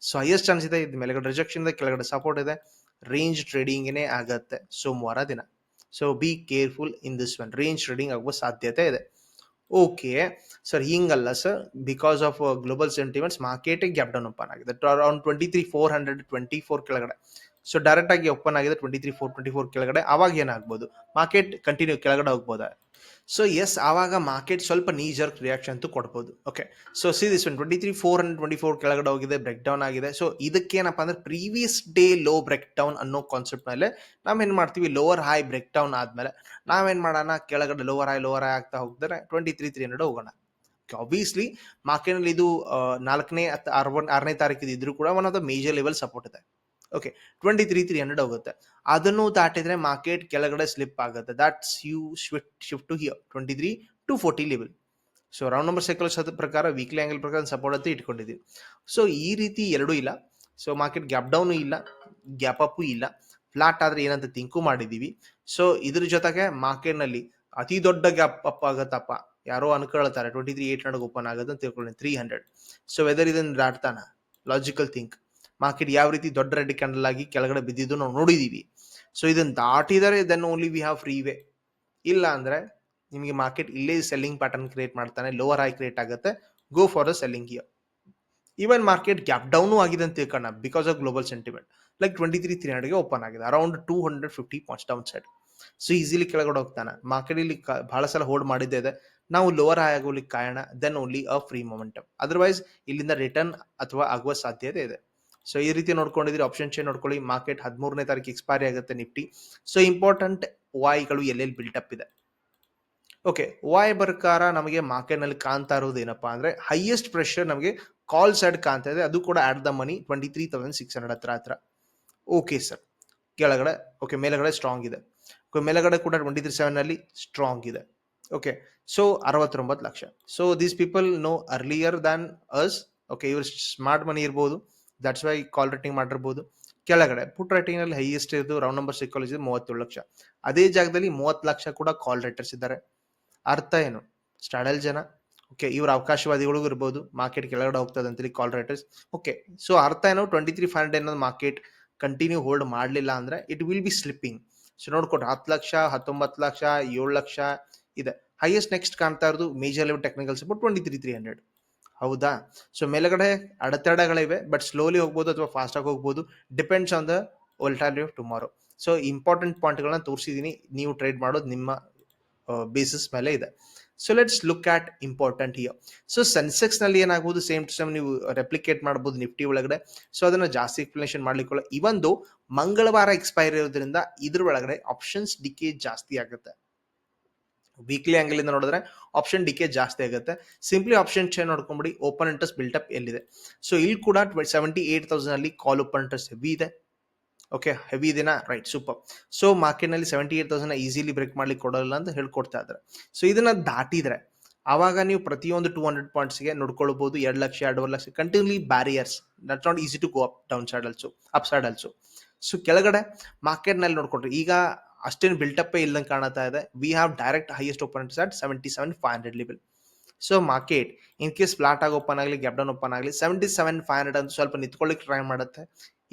ಸೊ ಹೈಯೆಸ್ಟ್ ಚಾನ್ಸ್ ಇದೆ ಇದು ಮೇಲೆಗಡೆ ರಿಜೆಕ್ಷನ್ ಇದೆ, ಕೆಳಗಡೆ ಸಪೋರ್ಟ್ ಇದೆ. ರೇಂಜ್ ಟ್ರೇಡಿಂಗ್ನೇ ಆಗತ್ತೆ ಸೋಮವಾರ ದಿನ. So be careful in this one range trading ಆಗುವ ಸಾಧ್ಯತೆ ಇದೆ. Okay sir ಹಿಂಗಲ್ಲ sir because of global sentiments market gap down open ಆಗಿದೆ around twenty three four hundred twenty four ಕೆಳಗಡೆ. ಸೊ ಡೈರೆಕ್ಟ್ ಆಗಿ ಓಪನ್ ಆಗಿದೆ twenty three four twenty four ಕೆಳಗಡೆ. ಅವಾಗ ಏನಾಗ್ಬೋದು? ಮಾರ್ಕೆಟ್ ಕಂಟಿನ್ಯೂ ಕೆಳಗಡೆ ಹೋಗ್ಬೋದಾ? ಸೊ ಎಸ್ ಆವಾಗ ಮಾರ್ಕೆಟ್ ಸ್ವಲ್ಪ ನೀ ರಿಯಾಕ್ಷನ್ ಅಂತೂ ಕೊಡ್ಬೋದು. Okay so see this one twenty three four and twenty four ಕೆಳಗಡೆ ಹೋಗಿದೆ ಬ್ರೇಕ್ ಡೌನ್ ಆಗಿದೆ. ಸೊ ಇದಕ್ಕೇನಪ್ಪ ಅಂದ್ರೆ previous day low break down ಅನ್ನೋ ಕಾನ್ಸೆಪ್ಟ್ ಮೇಲೆ ನಾವೇನು ಮಾಡ್ತೀವಿ? ಲೋವರ್ ಹೈ ಬ್ರೇಕ್ ಡೌನ್ ಆದ್ಮೇಲೆ ನಾವೇನು ಮಾಡೋಣ? ಕೆಳಗಡೆ ಲೋವರ್ ಹೈ ಲೋವರ್ ಹೈ ಆಗ್ತಾ ಹೋಗಿದ್ರೆ ಟ್ವೆಂಟಿ ತ್ರೀ ತ್ರೀ ಹಂಡ್ರೆಡ್ ಹೋಗೋಣ. ಆಬ್ವಿಯಸ್ಲಿ ಮಾರ್ಕೆಟ್ನಲ್ಲಿ ಇದು ನಾಲ್ಕನೇ ಆರನೇ ಆರನೇ ತಾರೀಕಿದು ಇದ್ರೂ ಕೂಡ one of the major level support ಇದೆ. Okay twenty three three hundred ಹೋಗುತ್ತೆ. ಅದನ್ನು ದಾಟಿದ್ರೆ ಮಾರ್ಕೆಟ್ ಕೆಳಗಡೆ ಸ್ಲಿಪ್ ಆಗುತ್ತೆ. That's you shift shift to here twenty three two forty level so round number cycles ಪ್ರಕಾರ ವೀಕ್ಲಿ ಆ್ಯಂಗಲ್ ಪ್ರಕಾರ ಸಪೋರ್ಟ್ ಅಂತ ಇಟ್ಕೊಂಡಿದ್ದೀವಿ ಸೊ ಈ ರೀತಿ ಎರಡೂ ಇಲ್ಲ. ಸೊ ಮಾರ್ಕೆಟ್ ಗ್ಯಾಪ್ ಡೌನು ಇಲ್ಲ ಗ್ಯಾಪ್ ಅಪ್ಪು ಇಲ್ಲ. ಫ್ಲಾಟ್ ಆದರೆ ಏನಂತ ತಿಂಕು ಮಾಡಿದ್ದೀವಿ. ಸೊ ಇದ್ರ ಜೊತೆಗೆ ಮಾರ್ಕೆಟ್ನಲ್ಲಿ ಅತಿ ದೊಡ್ಡ ಗ್ಯಾಪ್ ಅಪ್ ಆಗತ್ತಪ್ಪ. ಯಾರೋ ಅನ್ಕೊಳ್ತಾರೆ twenty three eight hundred open ಆಗುತ್ತೆ ಅಂತ ತಿಳ್ಕೊಳ್ಳಿ ತ್ರೀ ಹಂಡ್ರೆಡ್ ಸೊ ವೆದರ್ ಇದನ್ನು ದಾಟ್ತಾನ? ಲಾಜಿಕಲ್ ಥಿಂಕ್ ಮಾರ್ಕೆಟ್ ಯಾವ ರೀತಿ ದೊಡ್ಡ ರೆಡ್ ಕ್ಯಾಂಡಲ್ ಆಗಿ ಕೆಳಗಡೆ ಬಿದ್ದಿದ್ದು ನಾವು ನೋಡಿದೀವಿ. ಸೊ ಇದನ್ನು ದಾಟಿದರೆ then only we have free way ಇಲ್ಲ ಅಂದ್ರೆ ನಿಮಗೆ ಮಾರ್ಕೆಟ್ ಇಲ್ಲೇ ಸೆಲ್ಲಿಂಗ್ ಪ್ಯಾಟರ್ನ್ ಕ್ರಿಯೇಟ್ ಮಾಡ್ತಾನೆ ಲೋವರ್ ಹೈ ಕ್ರಿಯೇಟ್ ಆಗುತ್ತೆ go for the selling year even market gap down ಆಗಿದೆ ಅಂತ ತಿಳ್ಕೊಂಡ because of global sentiment like twenty three three ಹಂಡ್ರೆಡ್ಗೆ open ಆಗಿದೆ around two hundred fifty points down side so easily ಕೆಳಗಡೆ ಹೋಗ್ತಾನೆ. Market ಇಲ್ಲಿ ಬಹಳ ಸಲ ಹೋಲ್ಡ್ ಮಾಡಿದ್ದೇ ಇದೆ. ನಾವು ಲೋವರ್ ಹೈ ಆಗೋಲಿಕ್ಕೆ ಕಾರಣ then only a free momentum otherwise ಇಲ್ಲಿಂದ ರಿಟರ್ನ್ ಅಥವಾ ಆಗುವ ಸಾಧ್ಯತೆ ಇದೆ. ಸೊ ಈ ರೀತಿ ನೋಡ್ಕೊಂಡಿದ್ರೆ ಆಪ್ಷನ್ ಚೇನ್ ನೋಡ್ಕೊಳ್ಳಿ ಮಾರ್ಕೆಟ್ ಹದಿಮೂರನೇ ತಾರೀಕು ಎಕ್ಸ್ಪೈರಿ ಆಗುತ್ತೆ ನಿಫ್ಟಿ. ಸೊ ಇಂಪಾರ್ಟೆಂಟ್ ವಾಯ್ಗಳು ಎಲ್ಲೆಲ್ಲಿ ಬಿಲ್ಟಪ್ ಇದೆ? ಓಕೆ ವಾಯ್ ಪ್ರಕಾರ ನಮಗೆ ಮಾರ್ಕೆಟ್ನಲ್ಲಿ ಕಾಣ್ತಾ ಇರೋದು ಏನಪ್ಪಾ ಅಂದ್ರೆ ಹೈಯೆಸ್ಟ್ ಪ್ರೆಷರ್ ನಮಗೆ ಕಾಲ್ ಸೈಡ್ ಕಾಣ್ತಾ ಇದೆ, ಅದು ಕೂಡ at the money twenty three thousand six hundred ಹತ್ರ ಹತ್ರ. ಓಕೆ ಸರ್ ಕೆಳಗಡೆ ಓಕೆ ಮೇಲಗಡೆ ಸ್ಟ್ರಾಂಗ್ ಇದೆ. ಮೇಲಗಡೆ ಕೂಡ ಟ್ವೆಂಟಿ ತ್ರೀ ಸೆವೆನಲ್ಲಿ ಸ್ಟ್ರಾಂಗ್ ಇದೆ. ಓಕೆ ಸೊ ಅರವತ್ತೊಂಬತ್ತು lakh. So these people know earlier than us okay your smart money ಇರ್ಬೋದು. ದಟ್ಸ್ ವೈ ಕಾಲ್ ರೈಟಿಂಗ್ ಮಾಡಿರ್ಬೋದು. ಕೆಳಗಡೆ ಪುಟ್ ರೇಟಿಂಗ್ ಅಲ್ಲಿ ಹೈಯೆಸ್ಟ್ ಇರೋದು ರೌಂಡ್ ನಂಬರ್ ಸೈಕಾಲಜಿ ಮೂವತ್ತೇಳು ಲಕ್ಷ. ಅದೇ ಜಾಗದಲ್ಲಿ ಮೂವತ್ತು ಲಕ್ಷ ಕೂಡ ಕಾಲ್ ರೈಟರ್ಸ್ ಇದ್ದಾರೆ. ಅರ್ಥ ಏನು? ಸ್ಟಾಡಲ್ ಜನ. ಓಕೆ ಇವ್ರ ಅವಕಾಶವಾದಿಗಳಿಗೂ ಇರ್ಬೋದು. ಮಾರ್ಕೆಟ್ ಕೆಳಗಡೆ ಹೋಗ್ತದೆ ಅಂತೇಳಿ ಕಾಲ್ ರೈಟರ್ಸ್ ಓಕೆ ಸೊ ಅರ್ಥ ಏನು? ಟ್ವೆಂಟಿ ತ್ರೀ ಫೈವ್ ಹಂಡ್ರೆಡ್ ಅನ್ನೋದು ಮಾರ್ಕೆಟ್ ಕಂಟಿನ್ಯೂ ಹೋಲ್ಡ್ ಮಾಡಲಿಲ್ಲ ಅಂದ್ರೆ it will be slipping so ನೋಡ್ಕೊಟ್ಟು ಹತ್ತು ಲಕ್ಷ, ಹತ್ತೊಂಬತ್ತು ಲಕ್ಷ, ಏಳು ಲಕ್ಷ ಇದೆ. ಹೈಯೆಸ್ಟ್ ನೆಕ್ಸ್ಟ್ ಕಾಣ್ತಾ ಇರೋದು major level technical support twenty three three hundred ಹೌದಾ? ಸೊ ಮೇಲ್ಗಡೆ ಅಡೆತಡೆಗಳಿವೆ ಬಟ್ ಸ್ಲೋಲಿ ಹೋಗ್ಬೋದು ಅಥವಾ ಫಾಸ್ಟ್ ಆಗಿ ಹೋಗ್ಬೋದು depends on the alternative tomorrow so important ಪಾಯಿಂಟ್ಗಳನ್ನ ತೋರಿಸಿದೀನಿ. ನೀವು ಟ್ರೇಡ್ ಮಾಡೋದು ನಿಮ್ಮ ಬೇಸಿಸ್ ಮೇಲೆ ಇದೆ. So let's look at important year so ಸೆನ್ಸೆಕ್ಸ್ನಲ್ಲಿ ಏನಾಗಬಹುದು ಸೇಮ್ ಟು ಸೇಮ್ ನೀವು ರೆಪ್ಲಿಕೇಟ್ ಮಾಡಬಹುದು ನಿಫ್ಟಿ ಒಳಗಡೆ. ಸೊ ಅದನ್ನ ಜಾಸ್ತಿ ಎಕ್ಸ್ಪ್ಲನೇಷನ್ ಮಾಡ್ಲಿಕ್ಕೆ ಇವೊಂದು ಮಂಗಳವಾರ ಎಕ್ಸ್ಪೈರ್ ಇರೋದ್ರಿಂದ ಇದ್ರ ಒಳಗಡೆ ಆಪ್ಷನ್ಸ್ ಡಿಕೇಜ್ ಜಾಸ್ತಿ ಆಗುತ್ತೆ. ವೀಕ್ಲಿ ಆಂಗಲ್ ಇಂದ ನೋಡಿದ್ರೆ ಆಪ್ಷನ್ ಡಿಕೆ ಜಾಸ್ತಿ ಆಗುತ್ತೆ. ಸಿಂಪ್ಲಿ ಆಪ್ಷನ್ ಚೇನ್ ನೋಡ್ಕೊಂಬಿಡಿ ಓಪನ್ ಇಂಟ್ರೆಸ್ಟ್ ಬಿಲ್ಟಪ್ ಎಲ್ಲಿದೆ? ಸೊ ಇಲ್ಲಿ ಕೂಡ ಸೆವೆಂಟಿ ಏಟ್ ತೌಸಂಡ್ ಅಲ್ಲಿ ಕಾಲ್ ಓಪನ್ ಇಂಟ್ರೆಸ್ಟ್ ಹೆವಿ ಇದೆ. ಓಕೆ ಹೆವಿ ಇದೆನಾ? ರೈಟ್ ಸೂಪರ್ ಸೊ ಮಾರ್ಕೆಟ್ನಲ್ಲಿ seventy eight thousand easily break ಮಾಡ್ಲಿಕ್ಕೆ ಕೊಡೋಲ್ಲ ಅಂತ ಹೇಳ್ಕೊಡ್ತಾ ಇದ್ದಾರೆ. ಸೊ ಇದನ್ನ ದಾಟಿದ್ರೆ, ಆವಾಗ ನೀವು ಪ್ರತಿಯೊಂದು ಟೂ ಹಂಡ್ರೆಡ್ ಪಾಯಿಂಟ್ಸ್ಗೆ ನೋಡ್ಕೊಳ್ಬಹುದು ಎರಡು ಲಕ್ಷ, ಎರಡೂವರೆ lakh continuously barriers that not easy to go up down side also up side also so ಕೆಳಗಡೆ ಮಾರ್ಕೆಟ್ನಲ್ಲಿ ನೋಡ್ಕೊಟ್ರಿ ಈಗ ಅಷ್ಟೇನು ಬಿಲ್ಟಪ್ಪೇ ಇಲ್ಲಂಗೆ ಕಾಣ್ತಾ ಇದೆ. We have direct highest open at seventy seven five hundred level so market in case flat ಆಗಿ ಓಪನ್ ಆಗಲಿ ಗ್ಯಾಪ್ ಡೌನ್ ಓಪನ್ ಆಗಲಿ ಸೆವೆಂಟಿ ಸೆವೆನ್ ಫೈವ್ ಹಂಡ್ರೆಡ್ ಅಂತ ಸ್ವಲ್ಪ ನಿಂತ್ಕೊಳ್ಳಿಕ್ಕೆ ಟ್ರೈ ಮಾಡುತ್ತೆ.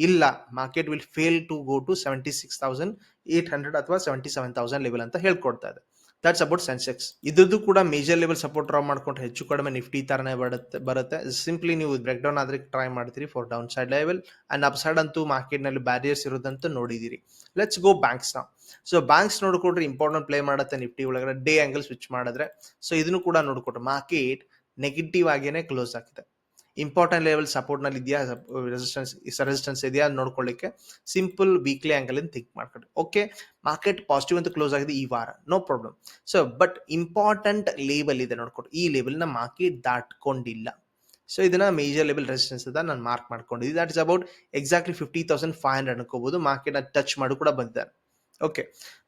ಇಲ್ಲ market will fail to go to seventy six thousand eight hundred ಅಥವಾ seventy seven thousand level ಅಂತ ಹೇಳ್ಕೊಡ್ತಾ ಇದೆ. ದಟ್ಸ್ ಅಬೌಟ್ ಸೆನ್ಸೆಕ್ಸ್ ಇದ್ದು ಕೂಡ ಮೇಜರ್ ಲೆವೆಲ್ ಸಪೋರ್ಟ್ ಡ್ರಾ ಮಾಡ್ಕೊಂಡು ಹೆಚ್ಚು ಕಡಿಮೆ ನಿಫ್ಟಿ ತರನೇ ಬರುತ್ತೆ ಬರುತ್ತೆ. ಸಿಂಪ್ಲಿ ನೀವು ಬ್ರೇಕ್ ಡೌನ್ ಆದ್ರೆ ಟ್ರೈ ಮಾಡ್ತೀರಿ for down side level and up side ಅಂತೂ ಮಾರ್ಕೆಟ್ನಲ್ಲಿ ಬ್ಯಾರಿಯರ್ಸ್ ಇರೋದಂತೂ ನೋಡಿದಿರಿ. ಲೆಟ್ಸ್ ಗೋ ಬ್ಯಾಂಕ್ಸ್ ನಾವು ಸೊ ಬ್ಯಾಂಕ್ಸ್ ನೋಡ್ಕೊಟ್ರೆ ಇಂಪಾರ್ಟೆಂಟ್ ಪ್ಲೇ ಮಾಡುತ್ತೆ ನಿಫ್ಟಿ ಒಳಗಡೆ. ಡೇ ಆ್ಯಂಗಲ್ ಸ್ವಿಚ್ ಮಾಡಿದ್ರೆ. ಸೊ ಇದನ್ನು ಕೂಡ ನೋಡ್ಕೊಟ್ರೆ ಮಾರ್ಕೆಟ್ ನೆಗೆಟಿವ್ ಆಗೇನೆ ಕ್ಲೋಸ್ ಆಗಿದೆ ಇಂಪಾರ್ಟೆಂಟ್ ಲೆವೆಲ್ ಸಪೋರ್ಟ್ನಲ್ಲಿ ಇದೆಯಾ ರೆಸಿಸ್ಟೆನ್ಸ್ ರೆಸಿಸ್ಟೆನ್ಸ್ ಇದೆಯಾ ನೋಡ್ಕೊಳ್ಳಿಕ್ಕೆ ಸಿಂಪಲ್ ವೀಕ್ಲಿ ಇಂದ ಥಿಂಕ್ ಮಾಡ್ಕೊಳ್ಳಿ ಓಕೆ ಮಾರ್ಕೆಟ್ ಪಾಸಿಟಿವ್ ಅಂತ ಕ್ಲೋಸ್ ಆಗಿದೆ ಈ ವಾರ. No problem so but important label ಇದೆ ನೋಡ್ಕೊಡಿ ಈ ಲೇಬಲ್ನ ಮಾರ್ಕೆಟ್ ದಾಟ್ಕೊಂಡಿಲ್ಲ. ಸೊ ಇದನ್ನ ಮೇಜರ್ ಲೆವೆಲ್ ರೆಸಿಸ್ಟೆನ್ಸ್ ಅಂತ ನಾನು ಮಾರ್ಕ್ ಮಾಡ್ಕೊಂಡಿದ್ದೆ that is about exactly fifty thousand five hundred ಅನ್ಕೋಬಹುದು market touch ಮಾಡು ಕೂಡ ಬಂದಿದ್ದಾರೆ. Okay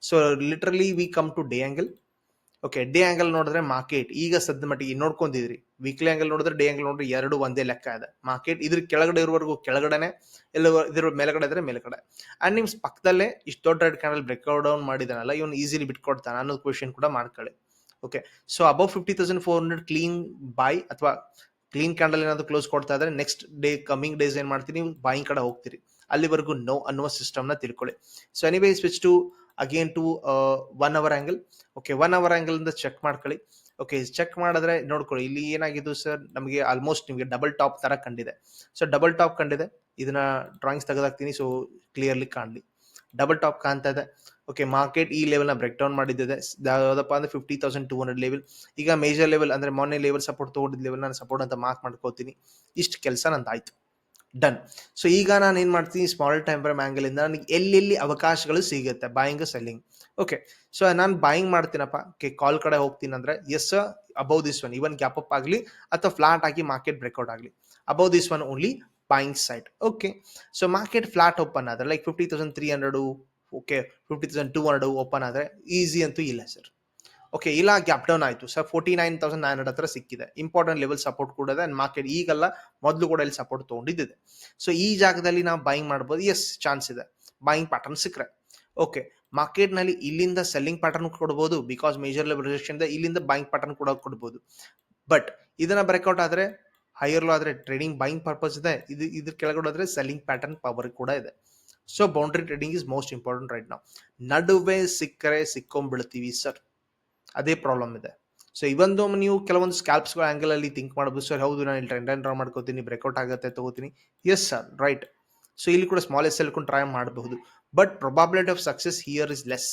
so literally we come to day angle okay day angle ನೋಡಿದ್ರೆ ಮಾರ್ಕೆಟ್ ಈಗ ಸದ್ಯ ಮಟ್ಟಿಗೆ ನೋಡ್ಕೊಂಡಿದ್ರಿ ವೀಕ್ಲಿ ಆಂಗಲ್ ನೋಡಿದ್ರೆ ಡೇ ಆಂಗಲ್ ನೋಡಿದ್ರೆ ಎರಡು ಒಂದೇ ಲೆಕ್ಕ ಇದೆ ಮಾರ್ಕೆಟ್ ಇದ್ರ ಕೆಳಗಡೆ ಇರುವವರೆಗೂ ಕೆಳಗಡೆನೆ ಎಲ್ಲ ಇದ್ರ ಮೇಲ್ಗಡೆ ಇದ್ರೆ ಮೇಲ್ಗಡೆ. ಅಂಡ್ ನಿಮ್ಸ್ ಪಕ್ಕದಲ್ಲೇ ಇಷ್ಟು ದೊಡ್ಡ ರೆಡ್ ಕ್ಯಾಂಡಲ್ ಬ್ರೇಕ್ಔಟ್ ಡೌನ್ ಮಾಡಿದಾನಲ್ಲ, ಇವನು ಈಸಿಲಿ ಬಿಟ್ಕೊಡ್ತಾನೆ ಅನ್ನೋದು ಕ್ವಶನ್ ಕೂಡ ಮಾಡ್ಕೊಳ್ಳಿ okay so above fifty thousand four hundred clean buy ಅಥವಾ ಕ್ಲೀನ್ ಕ್ಯಾಂಡಲ್ ಏನಾದ್ರು ಕ್ಲೋಸ್ ಕೊಡ್ತಾ ಇದ್ರೆ ನೆಕ್ಸ್ಟ್ ಡೇ ಕಮಿಂಗ್ ಡೇಸ್ ಏನ್ ಮಾಡ್ತೀನಿ ಬಾಯಿಂಗ್ ಕಡೆ ಹೋಗ್ತೀರಿ. ಅಲ್ಲಿವರೆಗೂ ನೋ ಅನ್ನುವ ಸಿಸ್ಟಮ್ನ ತಿಳ್ಕೊಳ್ಳಿ. So anyway switch to again to one hour angle okay one hour angle ಇಂದ ಚೆಕ್ ಮಾಡ್ಕೊಳ್ಳಿ. ಓಕೆ ಚೆಕ್ ಮಾಡಿದ್ರೆ ನೋಡ್ಕೊಳ್ಳಿ, ಇಲ್ಲಿ ಏನಾಗಿದ್ದು ಸರ್ ನಮಗೆ ಆಲ್ಮೋಸ್ಟ್ ನಿಮಗೆ ಡಬಲ್ ಟಾಪ್ ಥರ ಕಂಡಿದೆ. ಸೊ ಡಬಲ್ ಟಾಪ್ ಕಂಡಿದೆ. ಇದನ್ನ ಡ್ರಾಯಿಂಗ್ಸ್ ತೆಗೆದಾಕ್ತೀನಿ ಸೊ ಕ್ಲಿಯರ್ಲಿ ಕಾಣಲಿ. ಡಬಲ್ ಟಾಪ್ ಕಾಣ್ತಾ ಇದೆ. ಓಕೆ ಮಾರ್ಕೆಟ್ ಈ ಲೆವೆಲ್ನ ಬ್ರೇಕ್ ಡೌನ್ ಮಾಡಿದ್ದಿದೆ. ಯಾವುದಪ್ಪ ಅಂದ್ರೆ fifty thousand two hundred level ಈಗ ಮೇಜರ್ ಲೆವೆಲ್ ಅಂದರೆ ಮೊನ್ನೆ ಲೆವೆಲ್ ಸಪೋರ್ಟ್ ತಗೊಂಡಿದ್ದ ಲೆವೆಲ್ ನಾನು ಸಪೋರ್ಟ್ ಅಂತ ಮಾರ್ಕ್ ಮಾಡ್ಕೋತೀನಿ. ಇಷ್ಟು ಕೆಲಸ ನಂದು ಆಯ್ತು ಡನ್ ಸೊ ಈಗ ನಾನು ಏನು ಮಾಡ್ತೀನಿ? ಸ್ಮಾಲ್ ಟೈಮ್ ಫ್ರೇಮ್ ಆಂಗಲ್ ಇಂದ ನನಗೆ ಎಲ್ಲೆಲ್ಲಿ ಅವಕಾಶಗಳು ಸಿಗುತ್ತೆ? ಬಾಯಿಂಗ್ ಸೆಲ್ಲಿಂಗ್ ಓಕೆ ಸೊ ನಾನು ಬಾಯಿಂಗ್ ಮಾಡ್ತೀನಪ್ಪ. ಓಕೆ ಕಾಲ್ ಕಡೆ ಹೋಗ್ತೀನಿ ಅಂದರೆ as above this one even gap up ಆಗಲಿ ಅಥವಾ ಫ್ಲಾಟ್ ಆಗಿ ಮಾರ್ಕೆಟ್ ಬ್ರೇಕ್ಔಟ್ ಆಗಲಿ. Above this one only buying side okay so market flat open ಆದರೆ like fifty thousand three hundred okay fifty thousand two hundred open ಆದರೆ easy ಅಂತೂ ಇಲ್ಲ sir okay ಇಲ್ಲ gap down ಆಯಿತು. Sir forty nine thousand nine hundred ಹತ್ರ ಸಿಕ್ಕಿದೆ. Important level support ಕೂಡ ಇದೆ. ಮಾರ್ಕೆಟ್ ಈಗಲ್ಲ ಮೊದಲು ಕೂಡ ಇಲ್ಲಿ ಸಪೋರ್ಟ್ ತೊಗೊಂಡಿದ್ದಿದೆ. ಸೊ ಈ ಜಾಗದಲ್ಲಿ ನಾವು ಬೈಯಿಂಗ್ ಮಾಡ್ಬೋದು. ಎಸ್ ಚಾನ್ಸ್ ಇದೆ. ಬಾಯಿಂಗ್ ಪ್ಯಾಟರ್ನ್ ಸಿಕ್ಕರೆ. ಓಕೆ ಮಾರ್ಕೆಟ್ನಲ್ಲಿ ಇಲ್ಲಿಂದ ಸೆಲ್ಲಿಂಗ್ ಪ್ಯಾಟರ್ನ್ ಕೊಡ್ಬೋದು ಬಿಕಾಸ್ ಮೇಜರ್ ಲೆವೆಲ್ ರಿಜೆಕ್ಷನ್ ಇಲ್ಲಿಂದ ಬಾಯಿಂಗ್ ಪ್ಯಾಟರ್ನ್ ಕೂಡ ಕೊಡ್ಬೋದು. ಬಟ್ ಇದನ್ನ ಬ್ರೇಕ್ಔಟ್ ಆದ್ರೆ ಹೈಯರ್ ಲೋ ಆದ್ರೆ ಟ್ರೇಡಿಂಗ್ ಬಾಯಿಂಗ್ ಪರ್ಪಸ್ ಇದೆ. ಇದು, ಇದ್ರ ಕೆಳಗಡೆ ಆದ್ರೆ ಸೆಲ್ಲಿಂಗ್ ಪ್ಯಾಟರ್ನ್ ಪವರ್ ಕೂಡ ಇದೆ. So boundary trading is most important right ನಾವು ನಡುವೆ ಸಿಕ್ಕರೆ ಸಿಕ್ಕೊಂಡ್ಬಿಡ್ತೀವಿ ಸರ್ ಅದೇ ಪ್ರಾಬ್ಲಮ್ ಇದೆ. ಸೊ ಇವೊಂದು ನೀವು ಕೆಲವೊಂದು ಸ್ಕ್ಯಾಲ್ಪ್ಸ್ಗಳ ಆಂಗಲ್ ಅಲ್ಲಿ ಥಿಂಕ್ ಮಾಡಬಹುದು ಸರ್ ಹೌದು, ನಾನು ಇಲ್ಲಿ ಟ್ರೆಂಡ್ ಡ್ರಾ ಮಾಡ್ಕೋತೀನಿ ಬ್ರೇಕ್ಔಟ್ ಆಗುತ್ತೆ, ತಗೋತೀನಿ. ಎಸ್ ಸರ್ ರೈಟ್ ಸೊ ಇಲ್ಲಿ ಕೂಡ ಸ್ಮಾಲ್ ಎಸ್ ಎಲ್ಕೊಂಡು ಟ್ರೈ ಮಾಡಬಹುದು. But probability of success here is less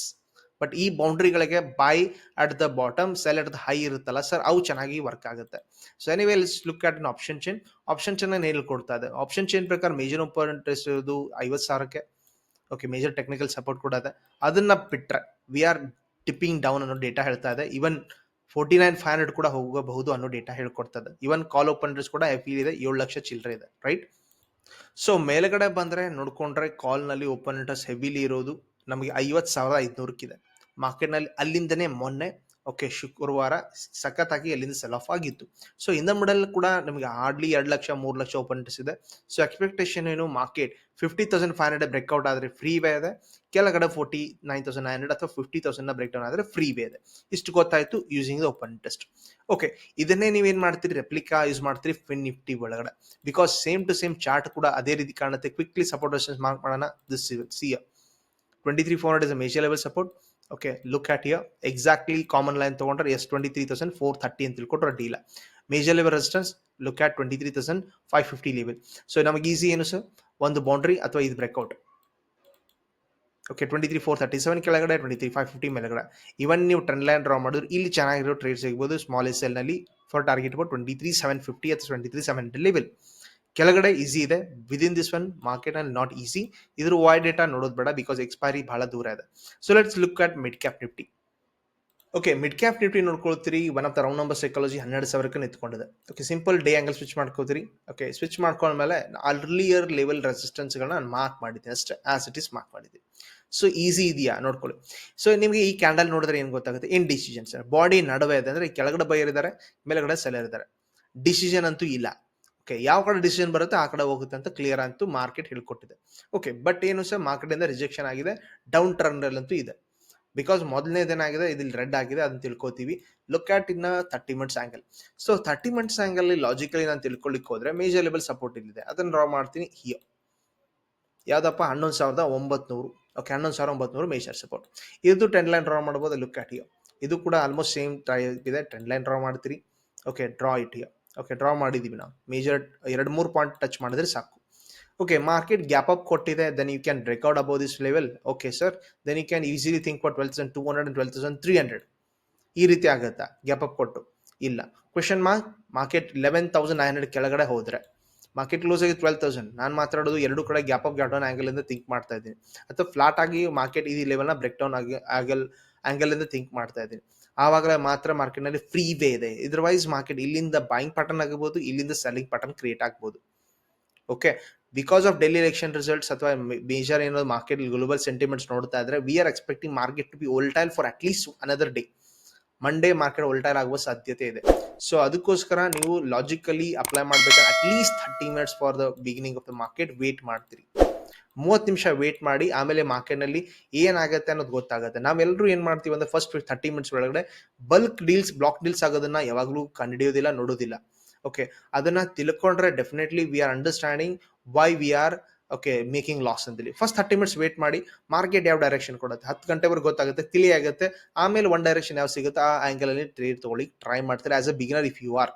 but ಈ ಬೌಂಡ್ರಿಗಳಿಗೆ by at the bottom sell at the high ಇರುತ್ತಲ್ಲ ಸರ್ ಅವು ಚೆನ್ನಾಗಿ ವರ್ಕ್ ಆಗುತ್ತೆ. So anyway look at an option chain option chain ಹೇಳ್ಕೊಡ್ತಾ ಇದೆ. ಆಪ್ಷನ್ ಚೇನ್ ಪ್ರಕಾರ ಮೇಜರ್ ಇಂಪಾರ್ಟೆಂಟ್ ಇಂಟ್ರೆಸ್ಟ್ ಇರೋದು ಐವತ್ತು ಸಾವಿರಕ್ಕೆ. ಓಕೆ ಮೇಜರ್ ಟೆಕ್ನಿಕಲ್ ಸಪೋರ್ಟ್ ಕೂಡ ಇದೆ ಅದನ್ನ ಬಿಟ್ರೆ ವಿ ಆರ್ ಟಿಪ್ಪಿಂಗ್ ಡೌನ್ ಅನ್ನೋ ಡೇಟಾ ಹೇಳ್ತಾ ಇದೆ. Even forty nine five hundred ಕೂಡ ಹೋಗಬಹುದು ಅನ್ನೋ ಡೇಟಾ ಹೇಳ್ಕೊಡ್ತದೆ ಇವನ್ ಕಾಲ್ ಓಪನ್ ಕೂಡ ಎಫ್ ಇದೆ, ಏಳು ಲಕ್ಷ ಚಿಲ್ಲರೆ ಇದೆ ರೈಟ್ ಸೊ ಮೇಲ್ಗಡೆ ಬಂದ್ರೆ ನೋಡ್ಕೊಂಡ್ರೆ ಕಾಲ್ನಲ್ಲಿ ಓಪನ್ ಇಂಟ್ರೆಸ್ಟ್ ಹೆವಿಲಿ ಇರೋದು ನಮಗೆ ಐವತ್ತು ಸಾವಿರದ ಐದುನೂರಕ್ಕಿದೆ. ಮಾರ್ಕೆಟ್ನಲ್ಲಿ ಅಲ್ಲಿಂದನೇ ಮೊನ್ನೆ ಓಕೆ ಶುಕ್ರವಾರ ಸಖತ್ತಾಗಿ ಅಲ್ಲಿಂದ ಸೆಲ್ ಆಫ್ ಆಗಿತ್ತು. ಸೊ ಇಂದ ಮಿಡಲ್ ಕೂಡ ನಮಗೆ ಹಾರ್ಡ್ಲಿ ಎರಡು ಲಕ್ಷ, ಮೂರು ಲಕ್ಷ ಓಪನ್ ಇದೆ ಸೊ ಎಕ್ಸ್ಪೆಕ್ಟೇಷನ್ ಏನು market fifty thousand five hundred breakout ಆದರೆ ಫ್ರೀ ವೇ ಇದೆ. ಕೆಳಗಡೆ forty nine thousand nine hundred ಅಥವಾ ಫಿಫ್ಟಿ ತೌಸಂಡ್ ಬ್ರೇಕ್ ಡೌನ್ ಆದರೆ ಫ್ರೀ ವೇ ಇದೆ. ಇಷ್ಟು ಗೊತ್ತಾಯ್ತು using the open test okay ಇದನ್ನೇ ನೀವೇನು ಮಾಡ್ತೀರಿ? ರೆಪ್ಲಿಕಾ ಯೂಸ್ ಮಾಡ್ತೀರಿ ಫಿನ್ ನಿಫ್ಟಿ ಒಳಗಡೆ. Because same to same chart ಕೂಡ ಅದೇ ರೀತಿ ಕಾಣುತ್ತೆ. ಕ್ವಿಕ್ಲಿ ಸಪೋರ್ಟ್ ಮಾರ್ಕ್ ಮಾಡೋಣ this C twenty three four hundred is major level support okay look at here exactly common line ತಗೊಂಡ್ರೆ S twenty three thousand four thirty ಅಂತ ತಿಳ್ಕೊಟ್ರೆ ಡೀಲ major level resistance look at twenty three thousand five fifty level so ನಮಗೆ easy ಏನು sir ಒಂದು boundary ಅಥವಾ ಇದು breakout okay twenty three four thirty seven ಕೆಳಗಡೆ twenty three five fifty ಮೇಲೆಗಡೆ. Even ನೀವು ಟ್ರೆಂಡ್ ಲೈನ್ ಡ್ರಾ ಮಾಡಿದ್ರೆ ಇಲ್ಲಿ ಚೆನ್ನಾಗಿರೋ ಟ್ರೇಡ್ ಸಿಗ್ಬೋದು small S ಎಲ್ನಲ್ಲಿ for target twenty three seven fifty ಅಥವಾ ಟ್ವೆಂಟಿ ತ್ರೀ ಸೆವೆನ್ ಲೆವೆಲ್ ಕೆಳಗಡೆ ಈಸಿ ಇದೆ. Within this one market and not easy ಇದ್ರ ವಾಯ್ ಡೇಟಾ ನೋಡೋದು ಬೇಡ ಬಿಕಾಸ್ ಎಕ್ಸ್ಪೈರಿ ಬಹಳ ದೂರ ಇದೆ. So let's look at mid cap Nifty okay mid cap Nifty ನೋಡ್ಕೊಳ್ತೀರಿ. One of the round number psychology ಹನ್ನೆರಡು ಸಾವಿರಕ್ಕೆ ನಿಂತ್ಕೊಂಡಿದೆ. Okay simple day angle switch ಮಾಡ್ಕೋತೀರಿ. ಓಕೆ ಸ್ವಿಚ್ ಮಾಡ್ಕೊಂಡ್ಮೇಲೆ ಅರ್ಲಿಯರ್ ಲೆವೆಲ್ ರೆಸಿಸ್ಟೆನ್ಸ್ಗಳನ್ನ ನಾನು ಮಾರ್ಕ್ ಮಾಡಿದ್ದೀನಿ ಅಷ್ಟೇ ಆಸ್ ಇಟ್ ಇಸ್ ಮಾರ್ಕ್ ಮಾಡಿದ್ದೀನಿ so easy ಇದೆಯಾ? ನೋಡ್ಕೊಳ್ಳಿ. ಸೊ ನಿಮಗೆ ಈ ಕ್ಯಾಂಡಲ್ ನೋಡಿದ್ರೆ ಏನು ಗೊತ್ತಾಗುತ್ತೆ? ಇನ್ ಡಿಸಿಷನ್ ಸರ್ ಬಾಡಿ ನಡುವೆ ಇದೆ ಅಂದ್ರೆ ಕೆಳಗಡೆ ಬೈಯರ್ ಇದ್ದಾರೆ, ಮೇಲ್ಗಡೆ ಸೆಲರ್ ಇದ್ದಾರೆ. ಡಿಸಿಷನ್ ಅಂತೂ ಇಲ್ಲ. ಓಕೆ ಯಾವ ಕಡೆ ಡಿಸಿಷನ್ ಬರುತ್ತೆ ಆ ಕಡೆ ಹೋಗುತ್ತೆ ಅಂತ ಕ್ಲಿಯರ್ ಅಂತೂ ಮಾರ್ಕೆಟ್ ಹೇಳ್ಕೊಟ್ಟಿದೆ. ಓಕೆ ಬಟ್ ಏನು ಸರ್ ಮಾರ್ಕೆಟ್ ಇಂದ ರಿಜೆಕ್ಷನ್ ಆಗಿದೆ ಡೌನ್ ಟರ್ನ್ ಅಂತೂ ಇದೆ. ಬಿಕಾಸ್ ಮೊದಲನೇದೇನಾಗಿದೆ ಇದಿಲ್ಲಿ ರೆಡ್ ಆಗಿದೆ ಅದನ್ನ ತಿಳ್ಕೊತೀವಿ. ಲುಕ್ ಆಟ್ ಇನ್ನ thirty months angle so thirty months angle logically ನಾನು ತಿಳ್ಕೊಳ್ಳಿಕ್ಕೆ ಹೋದ್ರೆ ಮೇಜರ್ ಲೆವೆಲ್ ಸಪೋರ್ಟ್ ಇಲ್ಲಿದೆ. ಅದನ್ನ ಡ್ರಾ ಮಾಡ್ತೀನಿ ಹಿಯೋ ಯಾವ್ದಪ್ಪ? ಹನ್ನೊಂದು ಸಾವಿರದ ಒಂಬತ್ನೂರು. ಓಕೆ ಹನ್ನೊಂದು ಸಾವಿರ ಒಂಬತ್ನೂರು ಮೇಜರ್ ಸಪೋರ್ಟ್ ಇದು ಟೆನ್ ಲೈನ್ ಡ್ರಾ ಮಾಡ್ಬೋದು ಲುಕ್ ಆಟ್ ಹಿಯೋ ಇದು ಕೂಡ ಆಲ್ಮೋಸ್ಟ್ ಸೇಮ್ ಟ್ರೈ ಇದೆ ಟೆನ್ ಲೈನ್ ಡ್ರಾ ಮಾಡ್ತೀರಿ. Okay draw it here okay draw ಮಾಡಿದೀವಿ ನಾವು. ಮೇಜರ್ ಎರಡು ಮೂರು ಪಾಯಿಂಟ್ ಟಚ್ ಮಾಡಿದ್ರೆ ಸಾಕು. ಓಕೆ ಮಾರ್ಕೆಟ್ ಗ್ಯಾಪ್ ಅಪ್ ಕೊಟ್ಟಿದೆ then you can record above this level okay sir then you can easily think for twelve thousand two hundred twelve thousand three hundred ಈ ರೀತಿ ಆಗುತ್ತಾ? ಗ್ಯಾಪ್ ಅಪ್ ಕೊಟ್ಟು. ಇಲ್ಲ. Question mark market eleven thousand nine hundred ಕೆಳಗಡೆ ಹೋದರೆ market close ಆಗಿ twelve thousand ನಾನು ಮಾತಾಡೋದು ಎರಡು ಕಡೆ gap up gap down angle ಇಂದ ಥಿಂಕ್ ಮಾಡ್ತಾ ಇದ್ದೀನಿ. ಅಥವಾ ಫ್ಲಾಟ್ ಆಗಿ ಮಾರ್ಕೆಟ್ ಈ ಲೆವೆಲ್ನ ಬ್ರೇಕ್ ಡೌನ್ ಆಗಿ ಆಗಲ್ ಇಂದ ಥಿಂಕ್ ಮಾಡ್ತಾ ಇದ್ದೀನಿ. ಆವಾಗಲೇ ಮಾತ್ರ ಮಾರ್ಕೆಟ್ನಲ್ಲಿ ಫ್ರೀ ವೇ ಇದೆ. ಇದರ್ವೈಸ್ ಮಾರ್ಕೆಟ್ ಇಲ್ಲಿಂದ ಬಾಯಿಂಗ್ ಪ್ಯಾಟರ್ನ್ ಆಗಬಹುದು, ಇಲ್ಲಿಂದ ಸೆಲ್ಲಿಂಗ್ ಪ್ಯಾಟರ್ನ್ ಕ್ರಿಯೇಟ್ ಆಗ್ಬೋದು okay because of Delhi election results ಅಥವಾ ಮೇಜರ್ ಏನೋ ಮಾರ್ಕೆಟ್ ಗ್ಲೋಬಲ್ ಸೆಂಟಿಮೆಂಟ್ಸ್ ನೋಡ್ತಾ ಇದ್ರೆ we are expecting market to be volatile for at least another day Monday market volatile ಆಗುವ ಸಾಧ್ಯತೆ ಇದೆ. ಸೊ ಅದಕ್ಕೋಸ್ಕರ ನೀವು ಲಾಜಿಕಲಿ ಅಪ್ಲೈ ಮಾಡಬೇಕಾದ್ರೆ at least thirty minutes for the beginning of the market wait ಮಾಡ್ತೀರಿ. ಮೂವತ್ತು ನಿಮಿಷ ವೇಟ್ ಮಾಡಿ ಆಮೇಲೆ ಮಾರ್ಕೆಟ್ನಲ್ಲಿ ಏನಾಗುತ್ತೆ ಅನ್ನೋದು ಗೊತ್ತಾಗುತ್ತೆ. ನಾವೆಲ್ಲರೂ ಏನು ಮಾಡ್ತೀವಿ ಅಂದ್ರೆ ಫಸ್ಟ್ ಥರ್ಟಿ ಮಿನಿಟ್ಸ್ ಒಳಗಡೆ ಬಲ್ಕ್ ಡೀಲ್ಸ್ ಬ್ಲಾಕ್ ಡೀಲ್ಸ್ ಆಗೋದನ್ನ ಯಾವಾಗಲೂ ಕಂಡುಹಿಡಿಯೋದಿಲ್ಲ, ನೋಡೋದಿಲ್ಲ. ಓಕೆ ಅದನ್ನ ತಿಳ್ಕೊಂಡ್ರೆ definitely we are understanding why we are okay making loss ಅಂತೇಳಿ ಫಸ್ಟ್ ಥರ್ಟಿ ಮಿನಿಟ್ಸ್ ವೇಟ್ ಮಾಡಿ ಮಾರ್ಕೆಟ್ ಯಾವ ಡೈರೆಕ್ಷನ್ ಕೊಡುತ್ತೆ? ಹತ್ತು ಗಂಟೆವರೆಗೆ ಗೊತ್ತಾಗುತ್ತೆ, ತಿಳಿಯಾಗುತ್ತೆ. ಆಮೇಲೆ ಒನ್ ಡೈರೆಕ್ಷನ್ ಯಾವ ಸಿಗುತ್ತೆ? ಆ ಆಂಗಲ್ ಅಲ್ಲಿ ಟ್ರೇಡ್ ತಗೊಳ್ಳಿ ಟ್ರೈ ಮಾಡ್ತಾರೆ? As a beginner if you are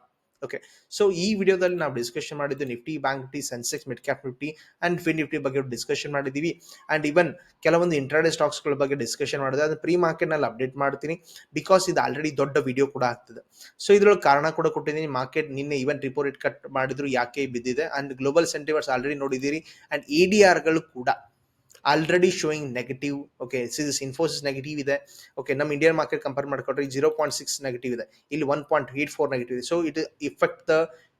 okay so ಈ ವಿಡಿಯೋದಲ್ಲಿ ನಾವು ಡಿಸ್ಕಷನ್ ಮಾಡಿದ್ದು Nifty bank Nifty Sensex mid cap Nifty and Fin Nifty ಬಗ್ಗೆ ಡಿಸ್ಕಷನ್ ಮಾಡಿದ್ದೀವಿ. ಅಂಡ್ ಇವನ್ ಕೆಲವೊಂದು ಇಂಟ್ರಾಡೇ ಸ್ಟಾಕ್ಸ್ಗಳ ಬಗ್ಗೆ ಡಿಸ್ಕಷನ್ ಮಾಡಿದೆ ಅದು ಪ್ರೀ ಮಾರ್ಕೆಟ್ನಲ್ಲಿ ಅಪ್ಡೇಟ್ ಮಾಡ್ತೀನಿ ಬಿಕಾಸ್ ಇದು ಆಲ್ರೆಡಿ ದೊಡ್ಡ ವಿಡಿಯೋ ಕೂಡ ಆಗ್ತದೆ. ಸೊ ಇದ್ರೊಳಗೆ ಕಾರಣ ಕೂಡ ಕೊಟ್ಟಿದ್ದೀನಿ. ಮಾರ್ಕೆಟ್ ನಿನ್ನೆ ಇವನ್ ರಿಪೋರ್ಟ್ ರೇಟ್ ಕಟ್ ಮಾಡಿದ್ರು, ಯಾಕೆ ಬಿದ್ದಿದೆ? ಅಂಡ್ ಗ್ಲೋಬಲ್ ಸೆಂಟಿಮೆಂಟ್ಸ್ ಆಲ್ರೆಡಿ ನೋಡಿದ್ದೀರಿ. ಅಂಡ್ ಎ ಡಿ ಆರ್ಗಳು ಕೂಡ ಆಲ್ರೆಡಿ ಶೋಯಿಂಗ್ ನೆಗೆಟಿವ್ ಓಕೆ ಸಿಸ್ ಇನ್ಫೋಸಿಸ್ ನೆಗೆಟಿವ್ ಇದೆ. ಓಕೆ ನಮ್ಮ ಇಂಡಿಯನ್ ಮಾರ್ಕೆಟ್ ಕಂಪೇರ್ ಮಾಡ್ಕೊಂಡ್ರೆ ಜೀರೋ ಪಾಯಿಂಟ್ ಸಿಕ್ಸ್ ನೆಗೆಟಿವ್ ಇದೆ. ಇಲ್ಲಿ one point eight four negative ಇದೆ. So it effect the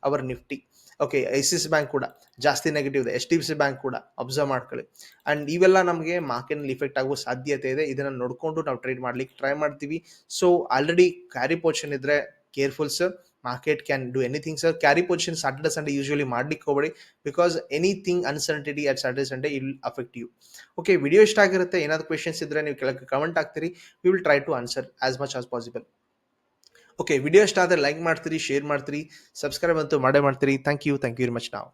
our Nifty okay I C bank ಕೂಡ ಜಾಸ್ತಿ ನೆಗೆಟಿವ್ ಇದೆ. H D F C bank ಕೂಡ ಅಬ್ಸರ್ವ್ ಮಾಡ್ಕೊಳ್ಳಿ. ಅಂಡ್ ಇವೆಲ್ಲ ನಮಗೆ ಮಾರ್ಕೆಟ್ನಲ್ಲಿ ಇಫೆಕ್ಟ್ ಆಗುವ ಸಾಧ್ಯತೆ ಇದೆ. ಇದನ್ನು ನೋಡಿಕೊಂಡು ನಾವು ಟ್ರೇಡ್ ಮಾಡ್ಲಿಕ್ಕೆ ಟ್ರೈ ಮಾಡ್ತೀವಿ. ಸೊ ಆಲ್ರೆಡಿ ಕ್ಯಾರಿ ಪೊಸಿಷನ್ ಇದ್ರೆ careful sir market can do anything sir carry position Saturday Sunday usually ಮಾಡ್ಲಿಕ್ಕೆ ಹೋಗಬೇಡಿ because anything uncertainty at Saturday Sunday will affect you okay video ಇಷ್ಟ ಆಗಿರುತ್ತೆ, ಏನಾದ್ರು ಕ್ವೆಶನ್ಸ್ ಇದ್ರೆ ನೀವು ಕೆಳಗೆ ಕಮೆಂಟ್ ಹಾಕ್ತೀರಿ. We will try to answer as much as possible okay video ಇಷ್ಟ ಆದರೆ ಲೈಕ್ ಮಾಡ್ತೀರಿ ಶೇರ್ ಮಾಡ್ತೀರಿ ಸಬ್ಸ್ಕ್ರೈಬ್ ಅಂತೂ ಮಾಡೇ ಮಾಡ್ತೀರಿ. Thank you thank you very much ನಾವು